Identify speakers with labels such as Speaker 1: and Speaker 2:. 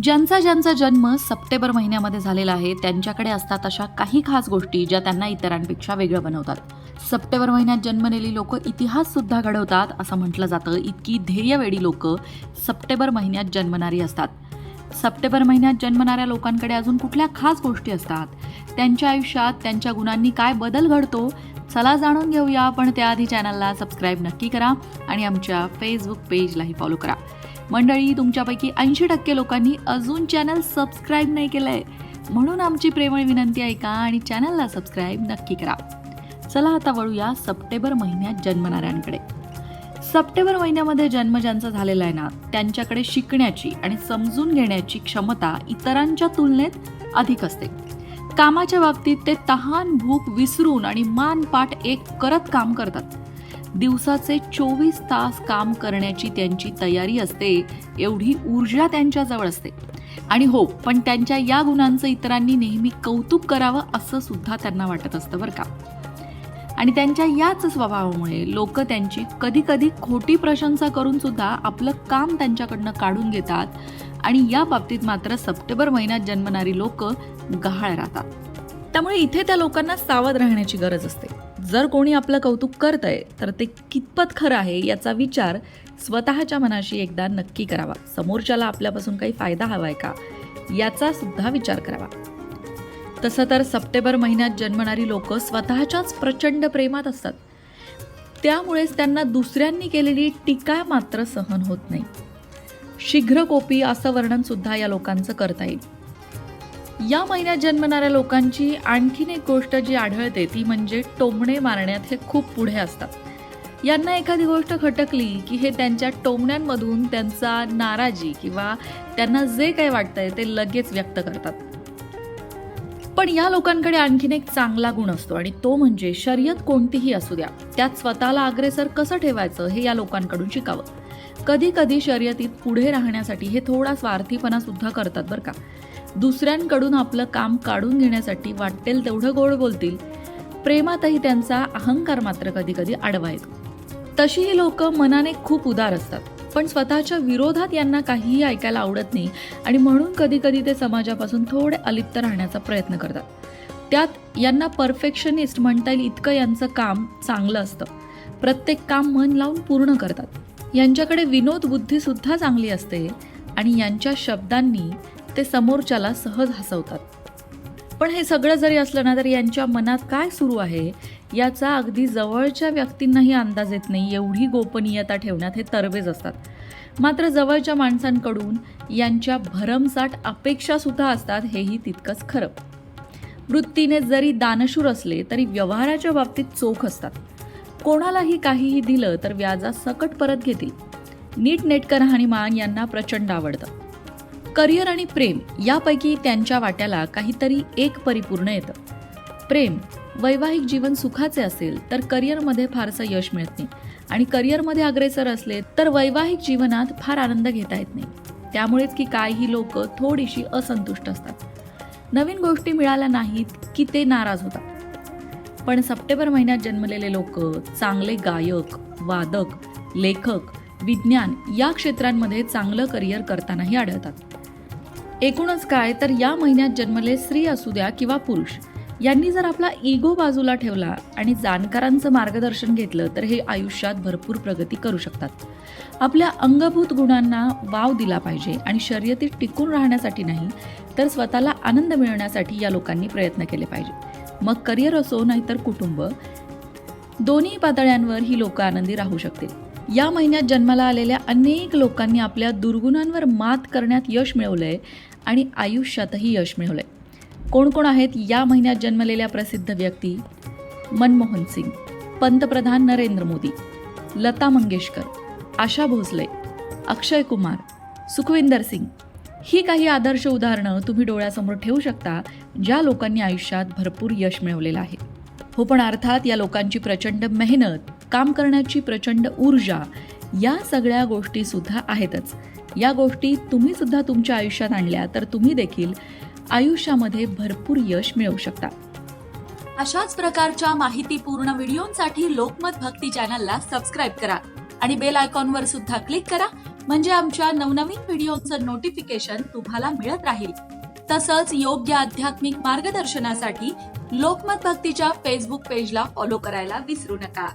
Speaker 1: ज्यांचा ज्यांचा जन्म सप्टेंबर महिन्यामध्ये झालेला आहे त्यांच्याकडे असतात अशा काही खास गोष्टी ज्या त्यांना इतरांपेक्षा वेगळं बनवतात. सप्टेंबर महिन्यात जन्मलेली लोक इतिहास सुद्धा घडवतात असं म्हटलं जातं. इतकी ध्येयवेडी लोक सप्टेंबर महिन्यात जन्मणारी असतात. सप्टेंबर महिन्यात जन्मणाऱ्या लोकांकडे अजून कुठल्या खास गोष्टी असतात? त्यांच्या आयुष्यात त्यांच्या गुणांनी काय बदल घडतो? चला जाणून घेऊया पण त्याआधी चॅनलला सबस्क्राईब नक्की करा आणि आमच्या फेसबुक पेजलाही फॉलो करा. मंडळी तुमच्यापैकी ऐंशी टक्के लोकांनी अजून चॅनल सबस्क्राईब नाही केलंय. म्हणून आमची प्रेमळ विनंती ऐका आणि चॅनलला सबस्क्राईब नक्की करा. चला आता वळूया सप्टेंबर महिन्यात जन्मणाऱ्यांकडे. सप्टेंबर महिन्यामध्ये जन्म ज्यांचा झालेला आहे ना त्यांच्याकडे शिकण्याची आणि समजून घेण्याची क्षमता इतरांच्या तुलनेत अधिक असते. कामाच्या बाबतीत ते तहान भूक विसरून आणि मानपाठ एक करत काम करतात. दिवसाचे चोवीस तास काम करण्याची त्यांची तयारी असते एवढी ऊर्जा त्यांच्याजवळ असते. आणि हो पण त्यांच्या या गुणांचं इतरांनी नेहमी कौतुक करावं असं सुद्धा त्यांना वाटत असतं बरं का. आणि त्यांच्या याच स्वभावामुळे लोक त्यांची कधी कधी खोटी प्रशंसा करून सुद्धा आपलं काम त्यांच्याकडनं काढून घेतात आणि या बाबतीत मात्र सप्टेंबर महिन्यात जन्मणारी लोक गहाळ राहतात. त्यामुळे इथे त्या लोकांना सावध राहण्याची गरज असते. जर कोणी आपलं कौतुक करतंय तर ते कितपत खरं आहे याचा विचार स्वतःच्या मनाशी एकदा नक्की करावा. समोरच्याला आपल्यापासून काही फायदा हवाय का याचा सुद्धा विचार करावा. तसं तर सप्टेंबर महिन्यात जन्मणारी लोक स्वतःच्याच प्रचंड प्रेमात असतात. त्यामुळेच त्यांना दुसऱ्यांनी केलेली टीका मात्र सहन होत नाही. शीघ्रकोपी असं वर्णन सुद्धा या लोकांचं करता येईल. या महिन्यात जन्मणाऱ्या लोकांची आणखीन एक गोष्ट जी आढळते ती म्हणजे टोमणे मारण्यात हे खूप पुढे असतात. यांना एखादी गोष्ट खटकली की हे त्यांच्या टोमण्यांमधून त्यांचा नाराजी किंवा त्यांना जे काही वाटतंय ते लगेच व्यक्त करतात. पण या लोकांकडे आणखीन एक चांगला गुण असतो आणि तो म्हणजे शर्यत कोणतीही असू द्या त्यात स्वतःला अग्रेसर कसं ठेवायचं हे या लोकांकडून शिकावं. कधी कधी शर्यतीत पुढे राहण्यासाठी हे थोडा स्वार्थीपणा सुद्धा करतात बरं का. दुसऱ्यांकडून आपलं काम काढून घेण्यासाठी वाटेल तेवढं गोड बोलतील. प्रेमातही त्यांचा अहंकार मात्र कधी कधी आडवा येतो तशी ही लोक मनाने खूप उदार असतात. पण स्वतःच्या विरोधात यांना काहीही ऐकायला आवडत नाही आणि म्हणून कधी कधी ते समाजापासून थोडे अलिप्त राहण्याचा प्रयत्न करतात. त्यात यांना परफेक्शनिस्ट म्हणता येईल इतकं यांचं काम चांगलं असतं. प्रत्येक काम मन लावून पूर्ण करतात. यांच्याकडे विनोद बुद्धी सुद्धा चांगली असते आणि यांच्या शब्दांनी ते समोरच्याला सहज हसवतात. पण हे सगळं जरी असलं ना तरी यांच्या मनात काय सुरू आहे याचा अगदी जवळच्या व्यक्तींनाही अंदाज येत नाही. एवढी गोपनीयता ठेवण्यात हे तरबेज असतात. मात्र जवळच्या माणसांकडून यांच्या भरमसाठ अपेक्षासुद्धा असतात हेही तितकंच खरं. वृत्तीने जरी दानशूर असले तरी व्यवहाराच्या बाबतीत चोख असतात. कोणालाही काहीही दिलं तर व्याजा सकट परत घेतील. नीट नेटकं राहणीमान यांना प्रचंड आवडतं. करिअर आणि प्रेम यापैकी त्यांच्या वाट्याला काहीतरी एक परिपूर्ण येतं. प्रेम वैवाहिक जीवन सुखाचे असेल तर करिअरमध्ये फारसं यश मिळत नाही. आणि करिअरमध्ये अग्रेसर असले तर वैवाहिक जीवनात फार आनंद घेता येत नाही. त्यामुळेच की काय ही लोक थोडीशी असंतुष्ट असतात. नवीन गोष्टी मिळाल्या नाहीत की ते नाराज होतात. पण सप्टेंबर महिन्यात जन्मलेले लोक चांगले गायक वादक लेखक विज्ञान या क्षेत्रांमध्ये चांगलं करिअर करतानाही आढळतात. एकूणच काय तर या महिन्यात जन्मले स्त्री असू द्या किंवा पुरुष यांनी जर आपला इगो बाजूला ठेवला आणि जाणकारांचं मार्गदर्शन घेतलं तर हे आयुष्यात भरपूर प्रगती करू शकतात. आपल्या अंगभूत गुणांना वाव दिला पाहिजे आणि शर्यतीत टिकून राहण्यासाठी नाही तर स्वतःला आनंद मिळवण्यासाठी या लोकांनी प्रयत्न केले पाहिजे. मग करिअर असो नाहीतर कुटुंब दोन्ही पातळ्यांवर ही लोक आनंदी राहू शकतील. या महिन्यात जन्माला आलेल्या अनेक लोकांनी आपल्या दुर्गुणांवर मात करण्यात यश मिळवलंय आणि आयुष्यातही यश मिळवलंय. कोण कोण आहेत या महिन्यात जन्मलेल्या प्रसिद्ध व्यक्ती? मनमोहन सिंग पंतप्रधान नरेंद्र मोदी लता मंगेशकर आशा भोसले अक्षय कुमार सुखविंदर सिंग. ही काही आदर्श उदाहरणं तुम्ही डोळ्यासमोर ठेवू शकता ज्या लोकांनी आयुष्यात भरपूर यश मिळवलेलं आहे. हो पण अर्थात या लोकांची प्रचंड मेहनत काम करण्याची प्रचंड ऊर्जा या सगळ्या गोष्टी सुद्धा आहेतच. या गोष्टी तुम्ही सुद्धा तुमच्या आयुष्यात आणल्या तर तुम्ही देखील आयुष्यामध्ये भरपूर यश मिळवू शकता.
Speaker 2: अशाच प्रकारच्या माहितीपूर्ण व्हिडिओंसाठी लोकमत भक्ती चॅनलला सबस्क्राईब करा आणि बेल आयकॉनवर सुद्धा क्लिक करा म्हणजे आमच्या नवनवीन व्हिडिओचं नोटिफिकेशन तुम्हाला मिळत राहील. तसंच योग्य आध्यात्मिक मार्गदर्शनासाठी लोकमत भक्तीच्या फेसबुक पेजला फॉलो करायला विसरू नका.